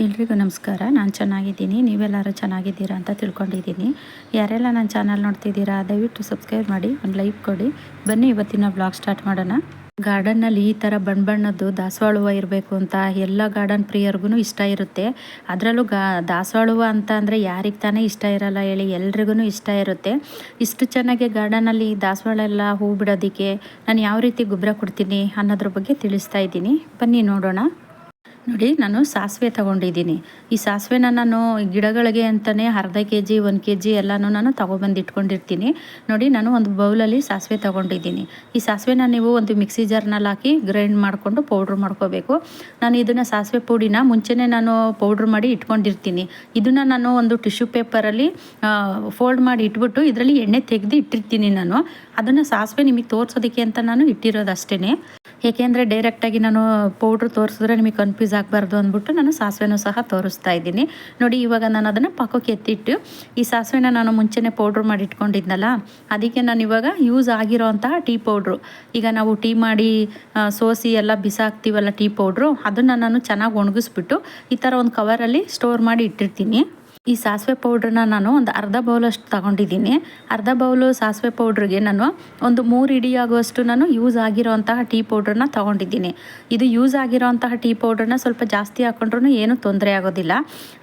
ಎಲ್ರಿಗೂ ನಮಸ್ಕಾರ. ನಾನು ಚೆನ್ನಾಗಿದ್ದೀನಿ. ನೀವೆಲ್ಲರೂ ಚೆನ್ನಾಗಿದ್ದೀರಾ ಅಂತ ತಿಳ್ಕೊಂಡಿದ್ದೀನಿ. ಯಾರೆಲ್ಲ ನನ್ನ ಚಾನಲ್ ನೋಡ್ತಿದ್ದೀರಾ, ದಯವಿಟ್ಟು ಸಬ್ಸ್ಕ್ರೈಬ್ ಮಾಡಿ, ಒಂದು ಲೈಕ್ ಕೊಡಿ. ಬನ್ನಿ ಇವತ್ತಿನ ಬ್ಲಾಗ್ ಸ್ಟಾರ್ಟ್ ಮಾಡೋಣ. ಗಾರ್ಡನ್ನಲ್ಲಿ ಈ ಥರ ಬಣ್ಣ ಬಣ್ಣದ್ದು ದಾಸವಾಳ ಹೂವು ಇರಬೇಕು ಅಂತ ಎಲ್ಲ ಗಾರ್ಡನ್ ಪ್ರಿಯರ್ಗೂ ಇಷ್ಟ ಇರುತ್ತೆ. ಅದರಲ್ಲೂ ಗಾ ದಾಸವಾಳ ಹೂವು ಅಂತ ಅಂದರೆ ಯಾರಿಗೆ ತಾನೇ ಇಷ್ಟ ಇರಲ್ಲ ಹೇಳಿ ಎಲ್ರಿಗೂ ಇಷ್ಟ ಇರುತ್ತೆ. ಇಷ್ಟು ಚೆನ್ನಾಗಿ ಗಾರ್ಡನಲ್ಲಿ ದಾಸವಾಳ ಎಲ್ಲ ಹೂ ಬಿಡೋದಕ್ಕೆ ನಾನು ಯಾವ ರೀತಿ ಗೊಬ್ಬರ ಕೊಡ್ತೀನಿ ಅನ್ನೋದ್ರ ಬಗ್ಗೆ ತಿಳಿಸ್ತಾ ಇದ್ದೀನಿ. ಬನ್ನಿ ನೋಡೋಣ. ನೋಡಿ, ನಾನು ಸಾಸಿವೆ ತಗೊಂಡಿದ್ದೀನಿ. ಈ ಸಾಸಿವೆನ ನಾನು ಗಿಡಗಳಿಗೆ ಅಂತಲೇ ಅರ್ಧ ಕೆ ಜಿ ಒಂದು ಕೆ ಜಿ ಎಲ್ಲನೂ ನಾನು ತೊಗೊಬಂದು ಇಟ್ಕೊಂಡಿರ್ತೀನಿ. ನೋಡಿ, ನಾನು ಒಂದು ಬೌಲಲ್ಲಿ ಸಾಸಿವೆ ತೊಗೊಂಡಿದ್ದೀನಿ. ಈ ಸಾಸಿವೆನ ನೀವು ಒಂದು ಮಿಕ್ಸಿ ಜಾರ್ನಲ್ಲಿ ಹಾಕಿ ಗ್ರೈಂಡ್ ಮಾಡಿಕೊಂಡು ಪೌಡ್ರ್ ಮಾಡ್ಕೋಬೇಕು. ನಾನು ಇದನ್ನು ಸಾಸಿವೆ ಪುಡಿನ ಮುಂಚೆನೇ ನಾನು ಪೌಡ್ರ್ ಮಾಡಿ ಇಟ್ಕೊಂಡಿರ್ತೀನಿ. ಇದನ್ನು ನಾನು ಒಂದು ಟಿಶ್ಯೂ ಪೇಪರಲ್ಲಿ ಫೋಲ್ಡ್ ಮಾಡಿ ಇಟ್ಬಿಟ್ಟು ಇದರಲ್ಲಿ ಎಣ್ಣೆ ತೆಗೆದು ಇಟ್ಟಿರ್ತೀನಿ ನಾನು. ಅದನ್ನು ಸಾಸಿವೆ ನಿಮಗೆ ತೋರಿಸೋದಕ್ಕೆ ಅಂತ ನಾನು ಇಟ್ಟಿರೋದು ಅಷ್ಟೇ ಏಕೆಂದರೆ ಡೈರೆಕ್ಟಾಗಿ ನಾನು ಪೌಡ್ರ್ ತೋರಿಸಿದ್ರೆ ನಿಮಗೆ ಕನ್ಫ್ಯೂಸ್ ಆಗಬಾರ್ದು ಅಂದ್ಬಿಟ್ಟು ನಾನು ಸಾಸಿವೆನೂ ಸಹ ತೋರಿಸ್ತಾ ಇದ್ದೀನಿ. ನೋಡಿ, ಇವಾಗ ನಾನು ಅದನ್ನು ಪಕ್ಕಕ್ಕೆ ಎತ್ತಿಟ್ಟು, ಈ ಸಾಸಿವೆನ ನಾನು ಮುಂಚೆನೇ ಪೌಡ್ರ್ ಮಾಡಿ ಇಟ್ಕೊಂಡಿದ್ನಲ್ಲ, ಅದಕ್ಕೆ ನಾನು ಇವಾಗ ಯೂಸ್ ಆಗಿರೋಂತಹ ಟೀ ಪೌಡ್ರು ಈಗ ನಾವು ಟೀ ಮಾಡಿ ಸೋಸಿ ಎಲ್ಲ ಬಿಸಾಕ್ತೀವಲ್ಲ ಟೀ ಪೌಡ್ರು ಅದನ್ನು ನಾನು ಚೆನ್ನಾಗಿ ಒಣಗಿಸ್ಬಿಟ್ಟು ಈ ಥರ ಒಂದು ಕವರಲ್ಲಿ ಸ್ಟೋರ್ ಮಾಡಿ ಇಟ್ಟಿರ್ತೀನಿ. ಈ ಸಾಸಿವೆ ಪೌಡ್ರನ್ನ ನಾನು ಒಂದು ಅರ್ಧ ಬೌಲಷ್ಟು ತಗೊಂಡಿದ್ದೀನಿ. ಅರ್ಧ ಬೌಲು ಸಾಸಿವೆ ಪೌಡ್ರಿಗೆ ನಾನು ಒಂದು ಮೂರು ಇಡಿಯಾಗುವಷ್ಟು ನಾನು ಯೂಸ್ ಆಗಿರೋಂತಹ ಟೀ ಪೌಡ್ರನ್ನ ತಗೊಂಡಿದ್ದೀನಿ. ಇದು ಯೂಸ್ ಆಗಿರೋಂತಹ ಟೀ ಪೌಡ್ರನ್ನ ಸ್ವಲ್ಪ ಜಾಸ್ತಿ ಹಾಕೊಂಡ್ರೂ ಏನೂ ತೊಂದರೆ ಆಗೋದಿಲ್ಲ.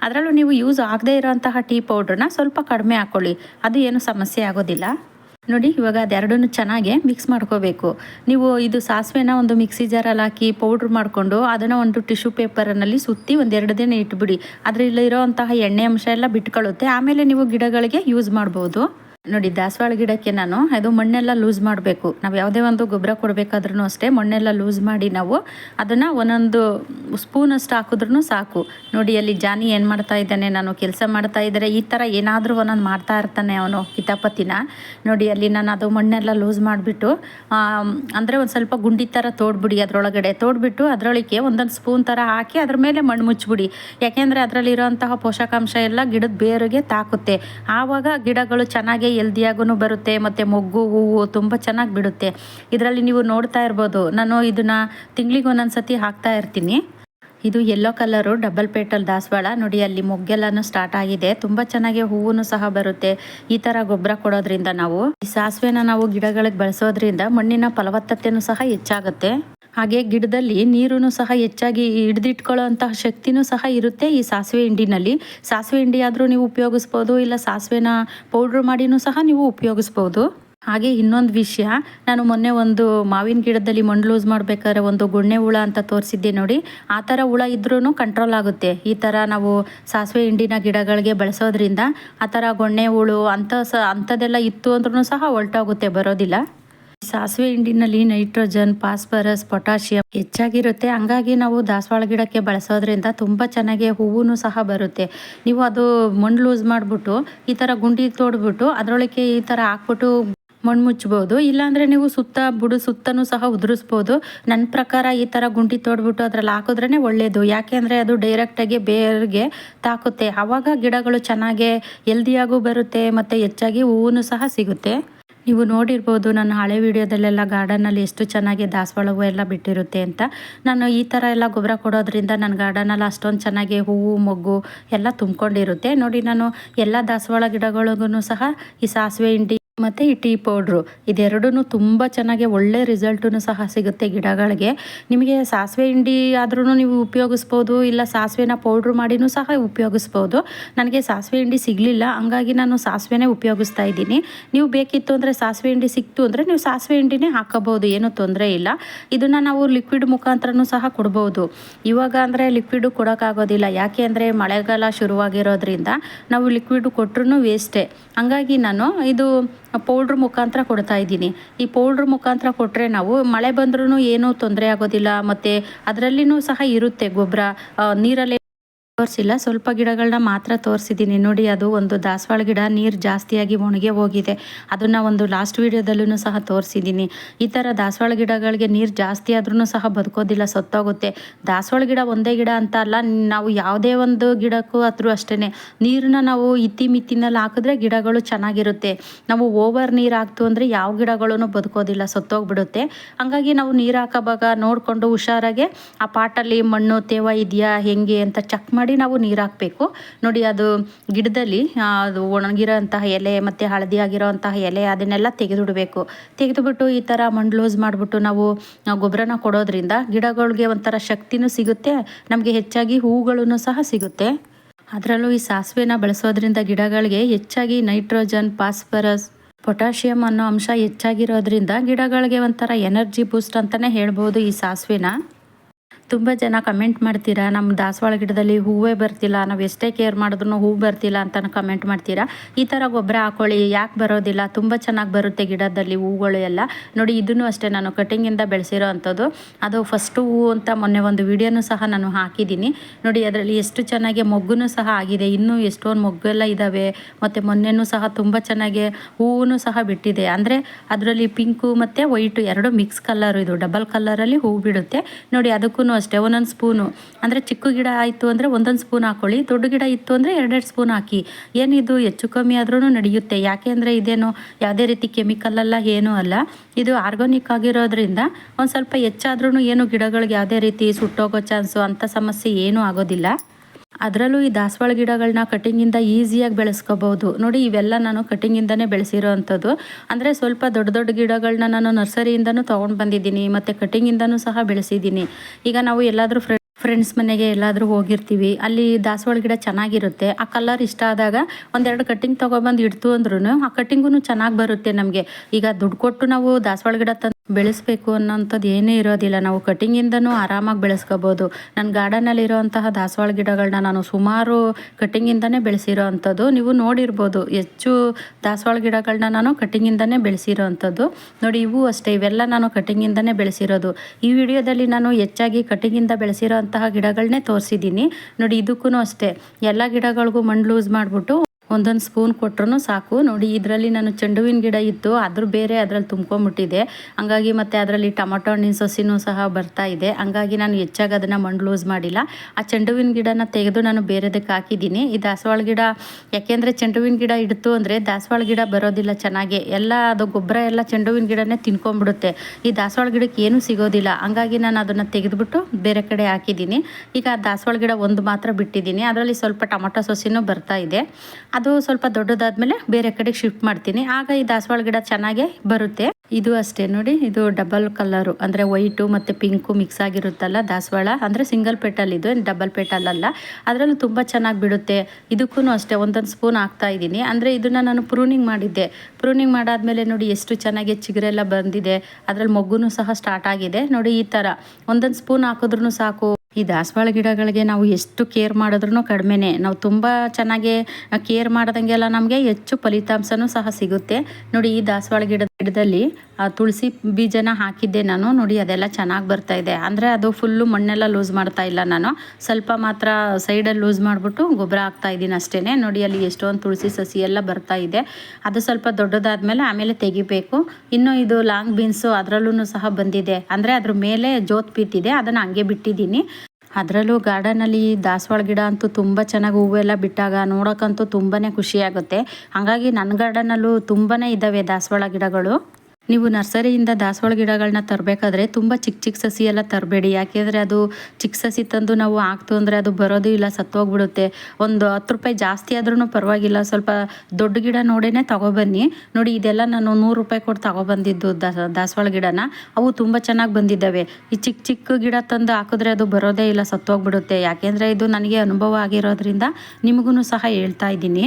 ಅದರಲ್ಲೂ ನೀವು ಯೂಸ್ ಆಗದೇ ಇರೋವಂತಹ ಟೀ ಪೌಡ್ರನ್ನ ಸ್ವಲ್ಪ ಕಡಿಮೆ ಹಾಕ್ಕೊಳ್ಳಿ ಅದು ಏನು ಸಮಸ್ಯೆ ಆಗೋದಿಲ್ಲ. ನೋಡಿ, ಇವಾಗ ಅದೆರಡನ್ನು ಚೆನ್ನಾಗಿ ಮಿಕ್ಸ್ ಮಾಡ್ಕೋಬೇಕು. ನೀವು ಇದು ಸಾಸಿವೆನ ಒಂದು ಮಿಕ್ಸಿ ಜಾರಲ್ಲಿ ಹಾಕಿ ಪೌಡ್ರ್ ಮಾಡಿಕೊಂಡು ಅದನ್ನು ಒಂದು ಟಿಶ್ಯೂ ಪೇಪರ್ನಲ್ಲಿ ಸುತ್ತಿ ಒಂದೆರಡು ದಿನ ಇಟ್ಬಿಡಿ. ಅದರಲ್ಲಿ ಇರೋವಂತಹ ಎಣ್ಣೆ ಅಂಶ ಎಲ್ಲ ಬಿಟ್ಕೊಳ್ಳುತ್ತೆ. ಆಮೇಲೆ ನೀವು ಗಿಡಗಳಿಗೆ ಯೂಸ್ ಮಾಡ್ಬೋದು. ನೋಡಿ, ದಾಸವಾಳ ಗಿಡಕ್ಕೆ ನಾನು ಅದು ಮಣ್ಣೆಲ್ಲ ಲೂಸ್ ಮಾಡಬೇಕು. ನಾವು ಯಾವುದೇ ಒಂದು ಗೊಬ್ಬರ ಕೊಡಬೇಕಾದ್ರೂ ಅಷ್ಟೇ ಮಣ್ಣೆಲ್ಲ ಲೂಸ್ ಮಾಡಿ ನಾವು ಅದನ್ನು ಒಂದೊಂದು ಸ್ಪೂನ್ ಅಷ್ಟು ಹಾಕಿದ್ರೂ ಸಾಕು. ನೋಡಿ, ಅಲ್ಲಿ ಜಾನಿ ಏನು ಮಾಡ್ತಾ ಇದ್ದಾನೆ, ನಾನು ಕೆಲಸ ಮಾಡ್ತಾ ಇದ್ದರೆ ಈ ಥರ ಏನಾದರೂ ಒಂದೊಂದು ಮಾಡ್ತಾ ಇರ್ತಾನೆ ಅವನು ಕಿತಾಪತಿನ. ನೋಡಿ, ಅಲ್ಲಿ ನಾನು ಅದು ಮಣ್ಣೆಲ್ಲ ಲೂಸ್ ಮಾಡಿಬಿಟ್ಟು ಅಂದರೆ ಒಂದು ಸ್ವಲ್ಪ ಗುಂಡಿ ಥರ ತೋಡ್ಬಿಡಿ ಅದರೊಳಗಡೆ. ತೋಡ್ಬಿಟ್ಟು ಅದರೊಳಗೆ ಒಂದೊಂದು ಸ್ಪೂನ್ ಥರ ಹಾಕಿ ಅದ್ರ ಮೇಲೆ ಮಣ್ಣು ಮುಚ್ಚಿಬಿಡಿ ಯಾಕೆಂದರೆ ಅದರಲ್ಲಿರುವಂತಹ ಪೋಷಕಾಂಶ ಎಲ್ಲ ಗಿಡದ ಬೇರಿಗೆ ತಾಕುತ್ತೆ. ಆವಾಗ ಗಿಡಗಳು ಚೆನ್ನಾಗಿ ಎಲ್ದಿಯಾಗೂ ಬರುತ್ತೆ, ಮತ್ತು ಮೊಗ್ಗು, ಹೂವು ತುಂಬ ಚೆನ್ನಾಗಿ ಬಿಡುತ್ತೆ. ಇದರಲ್ಲಿ ನೀವು ನೋಡ್ತಾ ಇರ್ಬೋದು. ನಾನು ಇದನ್ನು ತಿಂಗಳಿಗೆ ಒಂದೊಂದು ಸತಿ ಹಾಕ್ತಾ ಇರ್ತೀನಿ. ಇದು ಯೆಲ್ಲೋ ಕಲರು ಡಬಲ್ ಪೇಟಲ್ ದಾಸವಾಳ ನೋಡಿ, ಅಲ್ಲಿ ಮೊಗ್ಗೆಲ್ಲನೂ ಸ್ಟಾರ್ಟ್ ಆಗಿದೆ. ತುಂಬ ಚೆನ್ನಾಗಿ ಹೂವು ಸಹ ಬರುತ್ತೆ. ಈ ಥರ ಗೊಬ್ಬರ ಕೊಡೋದ್ರಿಂದ ನಾವು. ಈ ಸಾಸಿವೆನ ನಾವು ಗಿಡಗಳಿಗೆ ಬಳಸೋದ್ರಿಂದ ಮಣ್ಣಿನ ಫಲವತ್ತತೆಯೂ ಸಹ ಹೆಚ್ಚಾಗುತ್ತೆ. ಹಾಗೆ ಗಿಡದಲ್ಲಿ ನೀರು ಸಹ ಹೆಚ್ಚಾಗಿ ಹಿಡಿದಿಟ್ಕೊಳ್ಳೋ ಅಂತಹ ಶಕ್ತಿನೂ ಸಹ ಇರುತ್ತೆ ಈ ಸಾಸಿವೆ ಹಿಂಡಿನಲ್ಲಿ. ಸಾಸಿವೆ ಹಿಂಡಿ ಆದರೂ ನೀವು ಉಪಯೋಗಿಸ್ಬೋದು, ಇಲ್ಲ ಸಾಸಿವೆನ ಪೌಡ್ರ್ ಮಾಡಿನೂ ಸಹ ನೀವು ಉಪಯೋಗಿಸ್ಬೋದು. ಹಾಗೆ ಇನ್ನೊಂದು ವಿಷಯ, ನಾನು ಮೊನ್ನೆ ಒಂದು ಮಾವಿನ ಗಿಡದಲ್ಲಿ ಮಣ್ಣು ಲೂಸ್ ಮಾಡಬೇಕಾದ್ರೆ ಒಂದು ಗುಣ್ಣೆ ಹುಳ ಅಂತ ತೋರಿಸಿದ್ದೆ ನೋಡಿ. ಆ ಥರ ಹುಳ ಇದ್ರೂ ಕಂಟ್ರೋಲ್ ಆಗುತ್ತೆ. ಈ ಥರ ನಾವು ಸಾಸಿವೆ ಹಿಂಡಿನ ಗಿಡಗಳಿಗೆ ಬಳಸೋದ್ರಿಂದ ಆ ಥರ ಗೊಣ್ಣೆ ಹುಳು ಅಂಥ ಸ, ಅಂಥದ್ದೆಲ್ಲ ಇತ್ತು ಅಂದ್ರೂ ಸಹ ಹೊರಟೋಗುತ್ತೆ ಬರೋದಿಲ್ಲ. ಸಾಸಿವೆ ಹಿಂಡಿನಲ್ಲಿ ನೈಟ್ರೋಜನ್, ಫಾಸ್ಫರಸ್, ಪೊಟ್ಯಾಷಿಯಂ ಹೆಚ್ಚಾಗಿರುತ್ತೆ. ಹಂಗಾಗಿ ನಾವು ದಾಸವಾಳ ಗಿಡಕ್ಕೆ ಬಳಸೋದ್ರಿಂದ ತುಂಬ ಚೆನ್ನಾಗಿ ಹೂವು ಸಹ ಬರುತ್ತೆ. ನೀವು ಅದು ಮಣ್ಣು ಲೂಸ್ ಮಾಡಿಬಿಟ್ಟು ಈ ಥರ ಗುಂಡಿ ತೋಡ್ಬಿಟ್ಟು ಅದರೊಳಗೆ ಈ ಥರ ಹಾಕ್ಬಿಟ್ಟು ಮಣ್ಣು ಮುಚ್ಬೋದು ಇಲ್ಲಾಂದ್ರೆ ನೀವು ಸುತ್ತ ಬುಡ ಸುತ್ತನೂ ಸಹ ಉದುರಿಸ್ಬೋದು. ನನ್ನ ಪ್ರಕಾರ ಈ ತರ ಗುಂಡಿ ತೋಡ್ಬಿಟ್ಟು ಅದ್ರಲ್ಲಿ ಹಾಕಿದ್ರೇ ಒಳ್ಳೇದು. ಯಾಕೆಂದ್ರೆ ಅದು ಅದು ಡೈರೆಕ್ಟಾಗಿ ಬೇರಿಗೆ ತಾಕುತ್ತೆ. ಆವಾಗ ಗಿಡಗಳು ಚೆನ್ನಾಗಿ ಎಲ್ದಿಯಾಗೂ ಬರುತ್ತೆ, ಮತ್ತೆ ಹೆಚ್ಚಾಗಿ ಹೂವು ಸಹ ಸಿಗುತ್ತೆ. ನೀವು ನೋಡಿರ್ಬೋದು, ನನ್ನ ಹಳೆ ವಿಡಿಯೋದಲ್ಲೆಲ್ಲ ಗಾರ್ಡನಲ್ಲಿ ಎಷ್ಟು ಚೆನ್ನಾಗಿ ದಾಸವಾಳ ಹೂವು ಎಲ್ಲ ಬಿಟ್ಟಿರುತ್ತೆ ಅಂತ. ನಾನು ಈ ಥರ ಎಲ್ಲ ಗೊಬ್ಬರ ಕೊಡೋದ್ರಿಂದ ನನ್ನ ಗಾರ್ಡನಲ್ಲಿ ಅಷ್ಟೊಂದು ಚೆನ್ನಾಗಿ ಹೂವು, ಮೊಗ್ಗು ಎಲ್ಲ ತುಂಬ್ಕೊಂಡಿರುತ್ತೆ. ನೋಡಿ ನಾನು ಎಲ್ಲ ದಾಸವಾಳ ಗಿಡಗಳಿಗೂ ಸಹ ಈ ಸಾಸಿವೆ, ಹಿಂಡಿ ಮತ್ತು ಈ ಟೀ ಪೌಡ್ರು ಇದೆರಡೂ ತುಂಬ ಚೆನ್ನಾಗಿ ಒಳ್ಳೆ ರಿಸಲ್ಟೂ ಸಹ ಸಿಗುತ್ತೆ ಗಿಡಗಳಿಗೆ. ನಿಮಗೆ ಸಾಸಿವೆ ಹಿಂಡಿ ಆದ್ರೂ ನೀವು ಉಪಯೋಗಿಸ್ಬೋದು, ಇಲ್ಲ ಸಾಸಿವೆನ ಪೌಡ್ರ್ ಮಾಡಿನೂ ಸಹ ಉಪಯೋಗಿಸ್ಬೋದು. ನನಗೆ ಸಾಸಿವೆ ಹಿಂಡಿ ಸಿಗಲಿಲ್ಲ, ಹಂಗಾಗಿ ನಾನು ಸಾಸಿವೆನೇ ಉಪಯೋಗಿಸ್ತಾ ಇದ್ದೀನಿ. ನೀವು ಬೇಕಿತ್ತು ಅಂದರೆ ಸಾಸಿವೆ ಹಿಂಡಿ ಸಿಕ್ತು ಅಂದರೆ ನೀವು ಸಾಸಿವೆ ಹಿಂಡಿನೇ ಹಾಕೋಬೋದು ಏನೂ ತೊಂದರೆ ಇಲ್ಲ. ಇದನ್ನು ನಾವು ಲಿಕ್ವಿಡ್ ಮುಖಾಂತರನೂ ಸಹ ಕೊಡ್ಬೋದು. ಇವಾಗ ಅಂದರೆ ಲಿಕ್ವಿಡು ಕೊಡೋಕ್ಕಾಗೋದಿಲ್ಲ, ಯಾಕೆ ಅಂದರೆ ಮಳೆಗಾಲ ಶುರುವಾಗಿರೋದ್ರಿಂದ ನಾವು ಲಿಕ್ವಿಡ್ ಕೊಟ್ಟರು ವೇಸ್ಟೇ. ಹಂಗಾಗಿ ನಾನು ಇದು ಪೌಡ್ರ್ ಮುಖಾಂತರ ಕೊಡ್ತಾ ಇದ್ದೀನಿ. ಈ ಪೌಡ್ರ್ ಮುಖಾಂತರ ಕೊಟ್ಟರೆ ನಾವು ಮಳೆ ಬಂದ್ರೂ ಏನೂ ತೊಂದರೆ ಆಗೋದಿಲ್ಲ, ಮತ್ತು ಅದರಲ್ಲಿನೂ ಸಹ ಇರುತ್ತೆ ಗೊಬ್ಬರ ನೀರಲ್ಲಿ ತೋರಿಸಿಲ್ಲ. ಸ್ವಲ್ಪ ಗಿಡಗಳನ್ನ ಮಾತ್ರ ತೋರಿಸಿದ್ದೀನಿ. ನೋಡಿ, ಅದು ಒಂದು ದಾಸವಾಳ ಗಿಡ. ನೀರು ಜಾಸ್ತಿಯಾಗಿ ಒಣಗೆ ಹೋಗಿದೆ. ಅದನ್ನು ಒಂದು ಲಾಸ್ಟ್ ವೀಡಿಯೋದಲ್ಲೂ ಸಹ ತೋರಿಸಿದ್ದೀನಿ. ಈ ಥರ ದಾಸವಾಳ ಗಿಡಗಳಿಗೆ ನೀರು ಜಾಸ್ತಿ ಆದ್ರೂ ಸಹ ಬದುಕೋದಿಲ್ಲ, ಸತ್ತೋಗುತ್ತೆ. ದಾಸವಾಳ ಗಿಡ ಒಂದೇ ಗಿಡ ಅಂತ ಅಲ್ಲ, ನಾವು ಯಾವುದೇ ಒಂದು ಗಿಡಕ್ಕೂ ಹತ್ರ ಅಷ್ಟೇ ನೀರನ್ನ ನಾವು ಇತ್ತಿ ಮಿತ್ತಿನಲ್ಲಿ ಹಾಕಿದ್ರೆ ಗಿಡಗಳು ಚೆನ್ನಾಗಿರುತ್ತೆ. ನಾವು ಓವರ್ ನೀರು ಹಾಕ್ತು ಅಂದರೆ ಯಾವ ಗಿಡಗಳೂ ಬದುಕೋದಿಲ್ಲ, ಸತ್ತೋಗ್ಬಿಡುತ್ತೆ. ಹಾಗಾಗಿ ನಾವು ನೀರು ಹಾಕೋವಾಗ ನೋಡಿಕೊಂಡು ಹುಷಾರಾಗೆ ಆ ಪಾಟಲ್ಲಿ ಮಣ್ಣು, ತೇವ ಇದೆಯಾ, ಹೆಂಗೆ ಅಂತ ಚೆಕ್ ಮಾಡಿ ಮಾಡಿ ನಾವು ನೀರು ಹಾಕಬೇಕು. ನೋಡಿ ಅದು ಗಿಡದಲ್ಲಿ ಅದು ಒಣಗಿರೋಂತಹ ಎಲೆ ಮತ್ತು ಹಳದಿ ಆಗಿರೋಂತಹ ಎಲೆ ಅದನ್ನೆಲ್ಲ ತೆಗೆದುಬಿಡಬೇಕು ತೆಗೆದುಬಿಟ್ಟು ಈ ಥರ ಮಂಡ್ಲೋಸ್ ಲೂಸ್ ಮಾಡಿಬಿಟ್ಟು ನಾವು ಗೊಬ್ಬರನ ಕೊಡೋದ್ರಿಂದ ಗಿಡಗಳಿಗೆ ಒಂಥರ ಶಕ್ತಿನೂ ಸಿಗುತ್ತೆ, ನಮಗೆ ಹೆಚ್ಚಾಗಿ ಹೂಗಳೂ ಸಹ ಸಿಗುತ್ತೆ. ಅದರಲ್ಲೂ ಈ ಸಾಸಿವೆನ ಬಳಸೋದ್ರಿಂದ ಗಿಡಗಳಿಗೆ ಹೆಚ್ಚಾಗಿ ನೈಟ್ರೋಜನ್ ಫಾಸ್ಫರಸ್ ಪೊಟ್ಯಾಷಿಯಂ ಅನ್ನೋ ಅಂಶ ಹೆಚ್ಚಾಗಿರೋದ್ರಿಂದ ಗಿಡಗಳಿಗೆ ಒಂಥರ ಎನರ್ಜಿ ಬೂಸ್ಟ್ ಅಂತಲೇ ಹೇಳ್ಬೋದು ಈ ಸಾಸಿವೆನ. ತುಂಬ ಜನ ಕಮೆಂಟ್ ಮಾಡ್ತೀರಾ? ನಮ್ಮ ದಾಸವಾಳ ಗಿಡದಲ್ಲಿ ಹೂವೇ ಬರ್ತಿಲ್ಲ, ನಾವು ಎಷ್ಟೇ ಕೇರ್ ಮಾಡಿದ್ರು ಹೂ ಬರ್ತಿಲ್ಲ ಅಂತ ಕಮೆಂಟ್ ಮಾಡ್ತೀರಾ? ಈ ಥರ ಗೊಬ್ಬರ ಹಾಕೊಳ್ಳಿ, ಯಾಕೆ ಬರೋದಿಲ್ಲ? ತುಂಬ ಚೆನ್ನಾಗಿ ಬರುತ್ತೆ ಗಿಡದಲ್ಲಿ ಹೂಗಳು ಎಲ್ಲ. ನೋಡಿ, ಇದನ್ನು ಅಷ್ಟೇ ನಾನು ಕಟಿಂಗಿಂದ ಬೆಳೆಸಿರೋ ಅಂಥದ್ದು. ಅದು ಫಸ್ಟು ಹೂವು ಅಂತ ಮೊನ್ನೆ ಒಂದು ವಿಡಿಯೋನು ಸಹ ನಾನು ಹಾಕಿದ್ದೀನಿ. ನೋಡಿ, ಅದರಲ್ಲಿ ಎಷ್ಟು ಚೆನ್ನಾಗಿ ಮೊಗ್ಗುನು ಸಹ ಆಗಿದೆ. ಇನ್ನೂ ಎಷ್ಟೊಂದು ಮೊಗ್ಗೆಲ್ಲ ಇದ್ದಾವೆ ಮತ್ತು ಮೊನ್ನೆನೂ ಸಹ ತುಂಬ ಚೆನ್ನಾಗಿ ಹೂವು ಸಹ ಬಿಟ್ಟಿದೆ. ಅಂದರೆ ಅದರಲ್ಲಿ ಪಿಂಕು ಮತ್ತು ವೈಟು ಎರಡು ಮಿಕ್ಸ್ ಕಲರ್ ಇದು. ಡಬಲ್ ಕಲರಲ್ಲಿ ಹೂ ಬಿಡುತ್ತೆ. ನೋಡಿ ಅದಕ್ಕೂ ಅಷ್ಟೇ, ಒಂದೊಂದು ಸ್ಪೂನು. ಅಂದರೆ ಚಿಕ್ಕ ಗಿಡ ಆಯಿತು ಅಂದರೆ ಒಂದೊಂದು ಸ್ಪೂನ್ ಹಾಕೊಳ್ಳಿ, ದೊಡ್ಡ ಗಿಡ ಇತ್ತು ಅಂದರೆ ಎರಡೆರಡು ಸ್ಪೂನ್ ಹಾಕಿ. ಏನಿದು ಹೆಚ್ಚು ಕಮ್ಮಿ ಆದ್ರೂ ನಡೆಯುತ್ತೆ. ಯಾಕೆ ಅಂದರೆ ಇದೇನು ಯಾವುದೇ ರೀತಿ ಕೆಮಿಕಲ್ ಅಲ್ಲ, ಏನೂ ಅಲ್ಲ. ಇದು ಆರ್ಗಾನಿಕ್ ಆಗಿರೋದ್ರಿಂದ ಒಂದು ಸ್ವಲ್ಪ ಹೆಚ್ಚಾದ್ರೂ ಏನು ಗಿಡಗಳಿಗೆ ಯಾವುದೇ ರೀತಿ ಸುಟ್ಟೋಗೋ ಚಾನ್ಸು ಅಂಥ ಸಮಸ್ಯೆ ಏನೂ ಆಗೋದಿಲ್ಲ. ಅದರಲ್ಲೂ ಈ ದಾಸವಾಳ ಗಿಡಗಳನ್ನ ಕಟಿಂಗಿಂದ ಈಸಿಯಾಗಿ ಬೆಳೆಸ್ಕೋಬಹುದು ನೋಡಿ, ಇವೆಲ್ಲ ನಾನು ಕಟಿಂಗಿಂದನೇ ಬೆಳೆಸಿರೋ ಅಂಥದ್ದು ಅಂದರೆ ಸ್ವಲ್ಪ ದೊಡ್ಡ ದೊಡ್ಡ ಗಿಡಗಳನ್ನ ನಾನು ನರ್ಸರಿಯಿಂದನೂ ತೊಗೊಂಡು ಬಂದಿದ್ದೀನಿ, ಮತ್ತು ಕಟಿಂಗಿಂದನೂ ಸಹ ಬೆಳೆಸಿದ್ದೀನಿ. ಈಗ ನಾವು ಎಲ್ಲಾದರೂ ಫ್ರೆ ಫ್ರೆಂಡ್ಸ್ ಮನೆಗೆ ಎಲ್ಲಾದರೂ ಹೋಗಿರ್ತೀವಿ, ಅಲ್ಲಿ ದಾಸವಾಳ ಗಿಡ ಚೆನ್ನಾಗಿರುತ್ತೆ, ಆ ಕಲರ್ ಇಷ್ಟ ಆದಾಗ ಒಂದೆರಡು ಕಟ್ಟಿಂಗ್ ತೊಗೊಬಂದು ಇಡ್ತು ಅಂದ್ರೂ ಆ ಕಟ್ಟಿಂಗೂ ಚೆನ್ನಾಗಿ ಬರುತ್ತೆ ನಮಗೆ. ಈಗ ದುಡ್ಡು ಕೊಟ್ಟು ನಾವು ದಾಸವಾಳ ಗಿಡ ತಂದು ಬೆಳೆಸ್ಬೇಕು ಅನ್ನೋಂಥದ್ದು ಏನೇ ಇರೋದಿಲ್ಲ. ನಾವು ಕಟಿಂಗಿಂದನೂ ಆರಾಮಾಗಿ ಬೆಳೆಸ್ಕೋಬೋದು. ನನ್ನ ಗಾರ್ಡನಲ್ಲಿ ಇರೋವಂತಹ ದಾಸವಾಳ ಗಿಡಗಳನ್ನ ನಾನು ಸುಮಾರು ಕಟಿಂಗಿಂದನೇ ಬೆಳೆಸಿರೋ ಅಂಥದ್ದು ನೀವು ನೋಡಿರ್ಬೋದು, ಹೆಚ್ಚು ದಾಸವಾಳ ಗಿಡಗಳನ್ನ ನಾನು ಕಟಿಂಗಿಂದನೇ ಬೆಳೆಸಿರೋ ಅಂಥದ್ದು ನೋಡಿ, ಇವು ಅಷ್ಟೇ, ಇವೆಲ್ಲ ನಾನು ಕಟಿಂಗಿಂದನೇ ಬೆಳೆಸಿರೋದು. ಈ ವಿಡಿಯೋದಲ್ಲಿ ನಾನು ಹೆಚ್ಚಾಗಿ ಕಟ್ಟಿಂಗಿಂದ ಬೆಳೆಸಿರೋ ಅಂತಹ ಗಿಡಗಳನ್ನೇ ತೋರಿಸಿದ್ದೀನಿ. ನೋಡಿ ಇದಕ್ಕೂ ಅಷ್ಟೇ. ಎಲ್ಲ ಗಿಡಗಳಿಗೂ ಮಣ್ಣು ಲೂಸ್ ಮಾಡಿಬಿಟ್ಟು ಒಂದೊಂದು ಸ್ಪೂನ್ ಕೊಟ್ರೂ ಸಾಕು. ನೋಡಿ, ಇದರಲ್ಲಿ ನಾನು ಚೆಂಡುವಿನ ಗಿಡ ಇತ್ತು. ಅದ್ರ ಬೇರೆ ಅದರಲ್ಲಿ ತುಂಬ್ಕೊಂಬಿಟ್ಟಿದೆ ಹಂಗಾಗಿ ಮತ್ತು ಅದರಲ್ಲಿ ಟೊಮೊಟೊ, ಹಣ್ಣಿನ ಸಸಿನೂ ಸಹ ಬರ್ತಾ ಇದೆ. ಹಂಗಾಗಿ ನಾನು ಹೆಚ್ಚಾಗಿ ಅದನ್ನು ಮಣ್ಣು ಲೂಸ್ ಮಾಡಿಲ್ಲ. ಆ ಚೆಂಡುವಿನ ಗಿಡನ ತೆಗೆದು ನಾನು ಬೇರೆದಕ್ಕೆ ಹಾಕಿದ್ದೀನಿ. ಈ ದಾಸವಾಳ ಗಿಡ, ಯಾಕೆಂದರೆ ಚೆಂಡುವಿನ ಗಿಡ ಇಡ್ತು ಅಂದರೆ ದಾಸವಾಳ ಗಿಡ ಬರೋದಿಲ್ಲ ಚೆನ್ನಾಗಿ. ಎಲ್ಲ ಅದು ಗೊಬ್ಬರ ಎಲ್ಲ ಚೆಂಡುವಿನ ಗಿಡನೇ ತಿನ್ಕೊಂಬಿಡುತ್ತೆ. ಈ ದಾಸವಾಳ ಗಿಡಕ್ಕೆ ಏನೂ ಸಿಗೋದಿಲ್ಲ. ಹಂಗಾಗಿ ನಾನು ಅದನ್ನು ತೆಗೆದುಬಿಟ್ಟು ಬೇರೆ ಕಡೆ ಹಾಕಿದ್ದೀನಿ. ಈಗ ದಾಸವಾಳ ಗಿಡ ಒಂದು ಮಾತ್ರ ಬಿಟ್ಟಿದ್ದೀನಿ. ಅದರಲ್ಲಿ ಸ್ವಲ್ಪ ಟೊಮೊಟೊ ಸಸಿನೂ ಬರ್ತಾ ಇದೆ. ಅದು ಸ್ವಲ್ಪ ದೊಡ್ಡದಾದ್ಮೇಲೆ ಬೇರೆ ಕಡೆಗೆ ಶಿಫ್ಟ್ ಮಾಡ್ತೀನಿ. ಆಗ ಈ ದಾಸವಾಳ ಗಿಡ ಚೆನ್ನಾಗೆ ಬರುತ್ತೆ. ಇದು ಅಷ್ಟೇ ನೋಡಿ, ಇದು ಡಬಲ್ ಕಲರು ಅಂದ್ರೆ ವೈಟು ಮತ್ತೆ ಪಿಂಕು ಮಿಕ್ಸ್ ಆಗಿರುತ್ತಲ್ಲ ದಾಸವಾಳ. ಅಂದ್ರೆ ಸಿಂಗಲ್ ಪೆಟಲ್ ಇದು ಡಬಲ್ ಪೆಟಲಲ್ಲ ಅದರಲ್ಲೂ ತುಂಬಾ ಚೆನ್ನಾಗಿ ಬಿಡುತ್ತೆ. ಇದಕ್ಕೂ ಅಷ್ಟೇ, ಒಂದೊಂದು ಸ್ಪೂನ್ ಹಾಕ್ತಾ ಇದ್ದೀನಿ. ಅಂದ್ರೆ ಇದನ್ನ ನಾನು ಪ್ರೂನಿಂಗ್ ಮಾಡಿದ್ದೆ. ಪ್ರೂನಿಂಗ್ ಮಾಡಾದ್ಮೇಲೆ ನೋಡಿ ಎಷ್ಟು ಚೆನ್ನಾಗಿ ಚಿಗುರೆಲ್ಲ ಬಂದಿದೆ. ಅದರಲ್ಲಿ ಮೊಗ್ಗುನು ಸಹ ಸ್ಟಾರ್ಟ್ ಆಗಿದೆ. ನೋಡಿ ಈ ತರ. ಒಂದೊಂದು ಸ್ಪೂನ್ ಹಾಕಿದ್ರೂ ಸಾಕು. ಈ ದಾಸವಾಳ ಗಿಡಗಳಿಗೆ ನಾವು ಎಷ್ಟು ಕೇರ್ ಮಾಡಿದ್ರೂ ಕಡಿಮೆನೆ. ನಾವು ತುಂಬ ಚೆನ್ನಾಗಿ ಕೇರ್ ಮಾಡ್ದಂಗೆಲ್ಲ ನಮಗೆ ಹೆಚ್ಚು ಫಲಿತಾಂಶನೂ ಸಹ ಸಿಗುತ್ತೆ. ನೋಡಿ ಈ ದಾಸವಾಳ ಗಿಡ ಗಿಡದಲ್ಲಿ ತುಳಸಿ ಬೀಜನ ಹಾಕಿದ್ದೆ ನಾನು. ನೋಡಿ, ಅದೆಲ್ಲ ಚೆನ್ನಾಗಿ ಬರ್ತಾ ಇದೆ. ಅಂದರೆ ಅದು ಫುಲ್ಲು ಮಣ್ಣೆಲ್ಲ ಲೂಸ್ ಮಾಡ್ತಾ ಇಲ್ಲ ನಾನು. ಸ್ವಲ್ಪ ಮಾತ್ರ ಸೈಡಲ್ಲಿ ಲೂಸ್ ಮಾಡಿಬಿಟ್ಟು ಗೊಬ್ಬರ ಹಾಕ್ತಾ ಇದ್ದೀನಿ ಅಷ್ಟೇ ನೋಡಿ, ಅಲ್ಲಿ ಎಷ್ಟೊಂದು ತುಳಸಿ ಸಸಿ ಎಲ್ಲ ಬರ್ತಾ ಇದೆ. ಅದು ಸ್ವಲ್ಪ ದೊಡ್ಡದಾದ್ಮೇಲೆ ಆಮೇಲೆ ತೆಗಿಬೇಕು. ಇನ್ನು ಇದು ಲಾಂಗ್ ಬೀನ್ಸು ಅದರಲ್ಲೂ ಸಹ ಬಂದಿದೆ. ಅಂದರೆ ಅದ್ರ ಮೇಲೆ ಜೋತ್ ಬಿದ್ದಿದೆ ಅದನ್ನು ಹಂಗೆ ಬಿಟ್ಟಿದ್ದೀನಿ. ಅದರಲ್ಲೂ ಗಾರ್ಡನಲ್ಲಿ ದಾಸವಾಳ ಗಿಡ ಅಂತೂ ತುಂಬ ಚೆನ್ನಾಗಿ ಹೂವೆಲ್ಲ ಬಿಟ್ಟಾಗ ನೋಡೋಕ್ಕಂತೂ ತುಂಬಾ ಖುಷಿಯಾಗುತ್ತೆ. ಹಾಗಾಗಿ ನನ್ನ ಗಾರ್ಡನಲ್ಲೂ ತುಂಬಾ ಇದ್ದಾವೆ ದಾಸವಾಳ ಗಿಡಗಳು. ನೀವು ನರ್ಸರಿಯಿಂದ ದಾಸವಾಳ ಗಿಡಗಳನ್ನ ತರಬೇಕಾದ್ರೆ ತುಂಬ ಚಿಕ್ಕ ಚಿಕ್ಕ ಸಸಿ ಎಲ್ಲ ತರಬೇಡಿ. ಯಾಕೆಂದರೆ ಅದು ಚಿಕ್ಕ ಸಸಿ ತಂದು ನಾವು ಹಾಕ್ತು ಅಂದರೆ ಅದು ಬರೋದು ಇಲ್ಲ ಸತ್ತೋಗ್ಬಿಡುತ್ತೆ ಒಂದು ಹತ್ತು ರೂಪಾಯಿ ಜಾಸ್ತಿ ಆದ್ರೂ ಪರವಾಗಿಲ್ಲ. ಸ್ವಲ್ಪ ದೊಡ್ಡ ಗಿಡ ನೋಡೇ ತಗೊಬನ್ನಿ. ನೋಡಿ, ಇದೆಲ್ಲ ನಾನು ನೂರು ರೂಪಾಯಿ ಕೊಟ್ಟು ತಗೊಬಂದಿದ್ದು ದಾಸ ದಾಸವಾಳ ಗಿಡನ. ಅವು ತುಂಬ ಚೆನ್ನಾಗಿ ಬಂದಿದ್ದಾವೆ. ಈ ಚಿಕ್ಕ ಚಿಕ್ಕ ಗಿಡ ತಂದು ಹಾಕಿದ್ರೆ ಅದು ಬರೋದೇ ಇಲ್ಲ ಸತ್ತೋಗ್ಬಿಡುತ್ತೆ ಯಾಕೆಂದರೆ ಇದು ನನಗೆ ಅನುಭವ ಆಗಿರೋದ್ರಿಂದ ನಿಮಗೂ ಸಹ ಹೇಳ್ತಾ ಇದ್ದೀನಿ.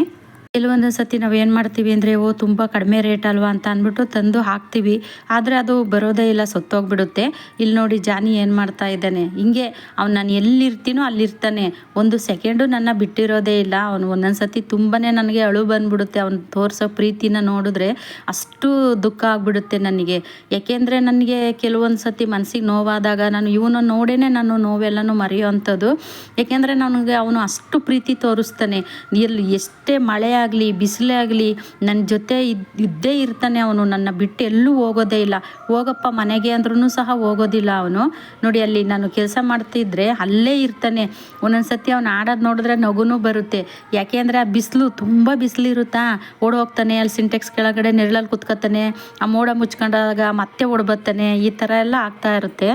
ಕೆಲವೊಂದು ಸತಿ ನಾವು ಏನು ಮಾಡ್ತೀವಿ ಅಂದರೆ, ಓ, ತುಂಬ ಕಡಿಮೆ ರೇಟ್ ಅಲ್ವಾ ಅಂತ ಅಂದ್ಬಿಟ್ಟು ತಂದು ಹಾಕ್ತೀವಿ. ಆದರೆ ಅದು ಬರೋದೇ ಇಲ್ಲ, ಸೊತ್ತೋಗ್ಬಿಡುತ್ತೆ. ಇಲ್ಲಿ ನೋಡಿ ಜಾನಿ ಏನು ಮಾಡ್ತಾ ಇದ್ದಾನೆ. ಹಿಂಗೆ ಅವ್ನು ನಾನು ಎಲ್ಲಿರ್ತೀನೋ ಅಲ್ಲಿರ್ತಾನೆ. ಒಂದು ಸೆಕೆಂಡು ನನ್ನ ಬಿಟ್ಟಿರೋದೇ ಇಲ್ಲ. ಅವನು ಒಂದೊಂದು ಸತಿ ತುಂಬಾ ನನಗೆ ಅಳು ಬಂದ್ಬಿಡುತ್ತೆ. ಅವ್ನು ತೋರಿಸೋ ಪ್ರೀತಿನ ನೋಡಿದ್ರೆ ಅಷ್ಟು ದುಃಖ ಆಗ್ಬಿಡುತ್ತೆ ನನಗೆ. ಯಾಕೆಂದರೆ ನನಗೆ ಕೆಲವೊಂದು ಸತಿ ಮನಸ್ಸಿಗೆ ನೋವಾದಾಗ ನಾನು ಇವನು ನೋಡೇ ನಾನು ನೋವೆಲ್ಲನೂ ಮರೆಯೋ ಅಂಥದ್ದು. ಯಾಕೆಂದರೆ ನನಗೆ ಅವನು ಅಷ್ಟು ಪ್ರೀತಿ ತೋರಿಸ್ತಾನೆ. ಎಲ್ಲಿ ಎಷ್ಟೇ ಮಳೆ ಆಗಲಿ, ಬಿಸಿಲೇ ಆಗಲಿ ನನ್ನ ಜೊತೆ ಇದ್, ಇದ್ದೇ ಇರ್ತಾನೆ ಅವನು. ನನ್ನ ಬಿಟ್ಟು ಎಲ್ಲೂ ಹೋಗೋದೇ ಇಲ್ಲ. ಹೋಗಪ್ಪ, ಮನೆಗೆ ಅಂದ್ರೂ ಸಹ ಹೋಗೋದಿಲ್ಲ ಅವನು. ನೋಡಿ, ಅಲ್ಲಿ ನಾನು ಕೆಲಸ ಮಾಡ್ತಿದ್ರೆ ಅಲ್ಲೇ ಇರ್ತಾನೆ. ಒಂದೊಂದು ಸತಿ ಅವನು ಆಡೋದು ನೋಡಿದ್ರೆ ನಗುನೂ ಬರುತ್ತೆ. ಯಾಕೆ ಅಂದರೆ ಆ ಬಿಸಿಲು ತುಂಬ ಬಿಸಿಲು ಇರುತ್ತಾ ಓಡ್ ಹೋಗ್ತಾನೆ, ಅಲ್ಲಿ ಸಿಂಟೆಕ್ಸ್ ಕೆಳಗಡೆ ನೆರಳಲ್ಲಿ ಕುತ್ಕೋತಾನೆ ಆ ಮೋಡ ಮುಚ್ಕೊಂಡಾಗ ಮತ್ತೆ ಓಡ್ಬತ್ತಾನೆ ಈ ಥರ ಎಲ್ಲ ಆಗ್ತಾ ಇರುತ್ತೆ.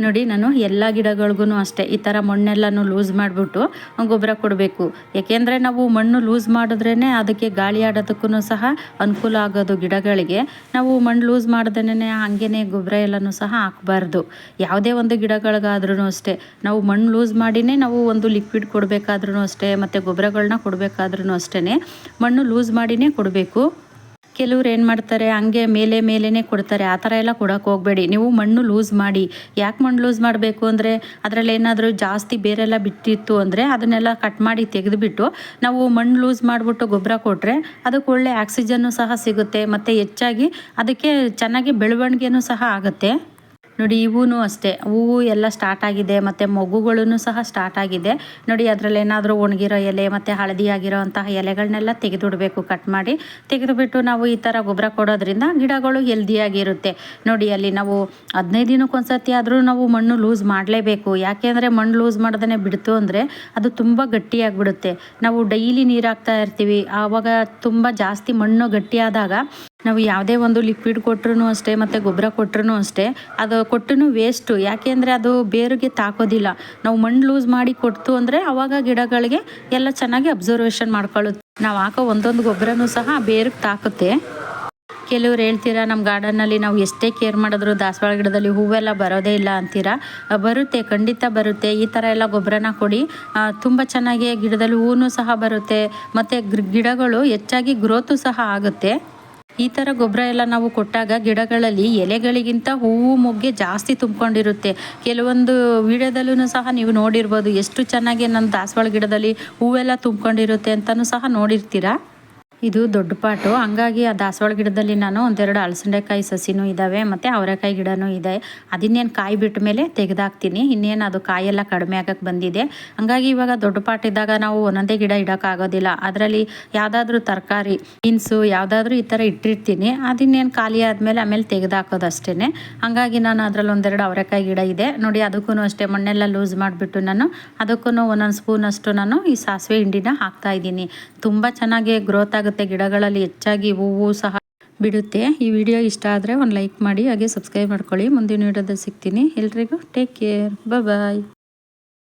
ನೋಡಿ, ನಾನು ಎಲ್ಲ ಗಿಡಗಳಿಗೂ ಅಷ್ಟೇ, ಈ ಥರ ಮಣ್ಣೆಲ್ಲನೂ ಲೂಸ್ ಮಾಡಿಬಿಟ್ಟು ಗೊಬ್ಬರ ಕೊಡಬೇಕು. ಏಕೆಂದರೆ ನಾವು ಮಣ್ಣು ಲೂಸ್ ಮಾಡಿದ್ರೇ ಅದಕ್ಕೆ ಗಾಳಿ ಆಡೋದಕ್ಕೂ ಸಹ ಅನುಕೂಲ ಆಗೋದು ಗಿಡಗಳಿಗೆ. ನಾವು ಮಣ್ಣು ಲೂಸ್ ಮಾಡ್ದೇ ಹಾಗೇ ಗೊಬ್ಬರ ಎಲ್ಲನೂ ಸಹ ಹಾಕಬಾರ್ದು. ಯಾವುದೇ ಒಂದು ಗಿಡಗಳಿಗಾದ್ರೂ ಅಷ್ಟೇ, ನಾವು ಮಣ್ಣು ಲೂಸ್ ಮಾಡಿನೇ ನಾವು ಒಂದು ಲಿಕ್ವಿಡ್ ಕೊಡಬೇಕಾದ್ರೂ ಅಷ್ಟೇ, ಮತ್ತು ಗೊಬ್ಬರಗಳನ್ನ ಕೊಡಬೇಕಾದ್ರೂ ಅಷ್ಟೇ ಮಣ್ಣು ಲೂಸ್ ಮಾಡಿನೇ ಕೊಡಬೇಕು. ಕೆಲವ್ರು ಏನು ಮಾಡ್ತಾರೆ, ಹಂಗೆ ಮೇಲೆ ಮೇಲೇ ಕೊಡ್ತಾರೆ. ಆ ಥರ ಎಲ್ಲ ಕೊಡೋಕೆ ಹೋಗಬೇಡಿ. ನೀವು ಮಣ್ಣು ಲೂಸ್ ಮಾಡಿ. ಯಾಕೆ ಮಣ್ಣು ಲೂಸ್ ಮಾಡಬೇಕು ಅಂದರೆ ಅದರಲ್ಲಿ ಏನಾದರೂ ಜಾಸ್ತಿ ಬೇರೆಲ್ಲ ಬಿಟ್ಟಿತ್ತು ಅಂದರೆ ಅದನ್ನೆಲ್ಲ ಕಟ್ ಮಾಡಿ ತೆಗೆದುಬಿಟ್ಟು ನಾವು ಮಣ್ಣು ಲೂಸ್ ಮಾಡಿಬಿಟ್ಟು ಗೊಬ್ಬರ ಕೊಟ್ಟರೆ ಅದಕ್ಕೆ ಒಳ್ಳೆ ಆಕ್ಸಿಜನ್ನು ಸಹ ಸಿಗುತ್ತೆ. ಮತ್ತು ಹೆಚ್ಚಾಗಿ ಅದಕ್ಕೆ ಚೆನ್ನಾಗಿ ಬೆಳವಣಿಗೆನೂ ಸಹ ಆಗುತ್ತೆ. ನೋಡಿ ಇವೂ ಅಷ್ಟೇ. ಹೂವು ಎಲ್ಲ ಸ್ಟಾರ್ಟ್ ಆಗಿದೆ, ಮತ್ತು ಮಗುಗಳೂ ಸಹ ಸ್ಟಾರ್ಟ್ ಆಗಿದೆ. ನೋಡಿ, ಅದರಲ್ಲಿ ಏನಾದರೂ ಒಣಗಿರೋ ಎಲೆ, ಮತ್ತು ಹಳದಿ ಆಗಿರೋ ಅಂತಹ ಎಲೆಗಳನ್ನೆಲ್ಲ ತೆಗೆದುಬಿಡಬೇಕು ಕಟ್ ಮಾಡಿ. ತೆಗೆದುಬಿಟ್ಟು ನಾವು ಈ ಥರ ಗೊಬ್ಬರ ಕೊಡೋದ್ರಿಂದ ಗಿಡಗಳು ಹೆಲ್ದಿಯಾಗಿರುತ್ತೆ ನೋಡಿ, ಅಲ್ಲಿ ನಾವು ಹದಿನೈದು ದಿನಕ್ಕೊಂದ್ಸತಿ ಆದರೂ ನಾವು ಮಣ್ಣು ಲೂಸ್ ಮಾಡಲೇಬೇಕು. ಯಾಕೆಂದರೆ ಮಣ್ಣು ಲೂಸ್ ಮಾಡ್ದೇ ಬಿಡ್ತು ಅಂದರೆ ಅದು ತುಂಬ ಗಟ್ಟಿಯಾಗಿಬಿಡುತ್ತೆ. ನಾವು ಡೈಲಿ ನೀರು ಹಾಕ್ತಾ ಇರ್ತೀವಿ. ಆವಾಗ ತುಂಬ ಜಾಸ್ತಿ ಮಣ್ಣು ಗಟ್ಟಿಯಾದಾಗ ನಾವು ಯಾವುದೇ ಒಂದು ಲಿಕ್ವಿಡ್ ಕೊಟ್ಟರು ಅಷ್ಟೇ, ಮತ್ತು ಗೊಬ್ಬರ ಕೊಟ್ಟರು ಅಷ್ಟೇ, ಅದು ಕೊಟ್ಟು ವೇಸ್ಟು ಯಾಕೆಂದರೆ ಅದು ಬೇರಿಗೆ ತಾಕೋದಿಲ್ಲ. ನಾವು ಮಣ್ಣು ಲೂಸ್ ಮಾಡಿ ಕೊಡ್ತು ಅಂದರೆ ಅವಾಗ ಗಿಡಗಳಿಗೆ ಎಲ್ಲ ಚೆನ್ನಾಗಿ ಅಬ್ಸರ್ವೇಷನ್ ಮಾಡ್ಕೊಳ್ಳುತ್ತೆ. ನಾವು ಹಾಕೋ ಒಂದೊಂದು ಗೊಬ್ಬರನೂ ಸಹ ಬೇರಿಗೆ ತಾಕುತ್ತೆ. ಕೆಲವ್ರು ಹೇಳ್ತೀರಾ ನಮ್ಮ ಗಾರ್ಡನ್ನಲ್ಲಿ ನಾವು ಎಷ್ಟೇ ಕೇರ್ ಮಾಡಿದ್ರು ದಾಸವಾಳ ಗಿಡದಲ್ಲಿ ಹೂವೆಲ್ಲ ಬರೋದೇ ಇಲ್ಲ ಅಂತೀರಾ? ಬರುತ್ತೆ, ಖಂಡಿತ ಬರುತ್ತೆ. ಈ ಥರ ಎಲ್ಲ ಗೊಬ್ಬರನ ಕೊಡಿ. ತುಂಬ ಚೆನ್ನಾಗಿ ಗಿಡದಲ್ಲಿ ಹೂವು ಸಹ ಬರುತ್ತೆ. ಮತ್ತು ಗಿಡಗಳು ಹೆಚ್ಚಾಗಿ ಗ್ರೋತು ಸಹ ಆಗುತ್ತೆ. ಈ ಥರ ಗೊಬ್ಬರ ಎಲ್ಲ ನಾವು ಕೊಟ್ಟಾಗ ಗಿಡಗಳಲ್ಲಿ ಎಲೆಗಳಿಗಿಂತ ಹೂವು ಮೊಗ್ಗೆ ಜಾಸ್ತಿ ತುಂಬ್ಕೊಂಡಿರುತ್ತೆ. ಕೆಲವೊಂದು ವಿಡಿಯೋದಲ್ಲೂ ಸಹ ನೀವು ನೋಡಿರ್ಬೋದು ಎಷ್ಟು ಚೆನ್ನಾಗಿ ನನ್ನ ದಾಸವಾಳ ಗಿಡದಲ್ಲಿ ಹೂವೆಲ್ಲ ತುಂಬ್ಕೊಂಡಿರುತ್ತೆ ಅಂತಲೂ ಸಹ ನೋಡಿರ್ತೀರಾ? ಇದು ದೊಡ್ಡ ಪಾಟು. ಹಂಗಾಗಿ ಆ ದಾಸವಾಳ ಗಿಡದಲ್ಲಿ ನಾನು ಒಂದೆರಡು ಅಲಸಂಡೆಕಾಯಿ ಸಸಿನೂ ಇದ್ದಾವೆ ಮತ್ತು ಅವರೆಕಾಯಿ ಗಿಡನೂ ಇದೆ. ಅದಿನ್ನೇನು ಕಾಯಿ ಬಿಟ್ಟ ಮೇಲೆ ತೆಗೆದಾಕ್ತೀನಿ. ಇನ್ನೇನು ಅದು ಕಾಯೆಲ್ಲ ಕಡಿಮೆ ಆಗಕ್ಕೆ ಬಂದಿದೆ. ಹಂಗಾಗಿ ಇವಾಗ ದೊಡ್ಡ ಪಾಟ್ ಇದ್ದಾಗ ನಾವು ಒಂದೊಂದೇ ಗಿಡ ಇಡೋಕ್ಕಾಗೋದಿಲ್ಲ ಅದರಲ್ಲಿ ಯಾವುದಾದ್ರೂ ತರಕಾರಿ, ಬೀನ್ಸು ಯಾವುದಾದ್ರೂ ಈ ಥರ ಇಟ್ಟಿರ್ತೀನಿ. ಅದಿನ್ನೇನು ಖಾಲಿ ಆದಮೇಲೆ ಆಮೇಲೆ ತೆಗೆದಾಕೋದು ಅಷ್ಟೇ ಹಂಗಾಗಿ ನಾನು ಅದರಲ್ಲಿ ಒಂದೆರಡು ಅವರೆಕಾಯಿ ಗಿಡ ಇದೆ. ನೋಡಿ ಅದಕ್ಕೂ ಅಷ್ಟೇ. ಮಣ್ಣೆಲ್ಲ ಲೂಸ್ ಮಾಡಿಬಿಟ್ಟು ನಾನು ಅದಕ್ಕೂ ಒಂದೊಂದು ಸ್ಪೂನಷ್ಟು ನಾನು ಈ ಸಾಸಿವೆ ಹಿಂಡಿನ ಹಾಕ್ತಾ ಇದ್ದೀನಿ. ತುಂಬ ಚೆನ್ನಾಗಿ ಗ್ರೋತ್ ಆಗುತ್ತೆ. ಆಗುತ್ತೆ ಗಿಡಗಳಲ್ಲಿ ಹೆಚ್ಚಾಗಿ ಹೂವು ಸಹ ಬಿಡುತ್ತೆ. ಈ ವಿಡಿಯೋ ಇಷ್ಟ ಆದರೆ ಒಂದು ಲೈಕ್ ಮಾಡಿ, ಹಾಗೆ ಸಬ್ಸ್ಕ್ರೈಬ್ ಮಾಡ್ಕೊಳ್ಳಿ. ಮುಂದಿನ ವಿಡಿಯೋದಲ್ಲಿ ಸಿಗ್ತೀನಿ. ಎಲ್ರಿಗೂ ಟೇಕ್ ಕೇರ್. ಬಾಯ್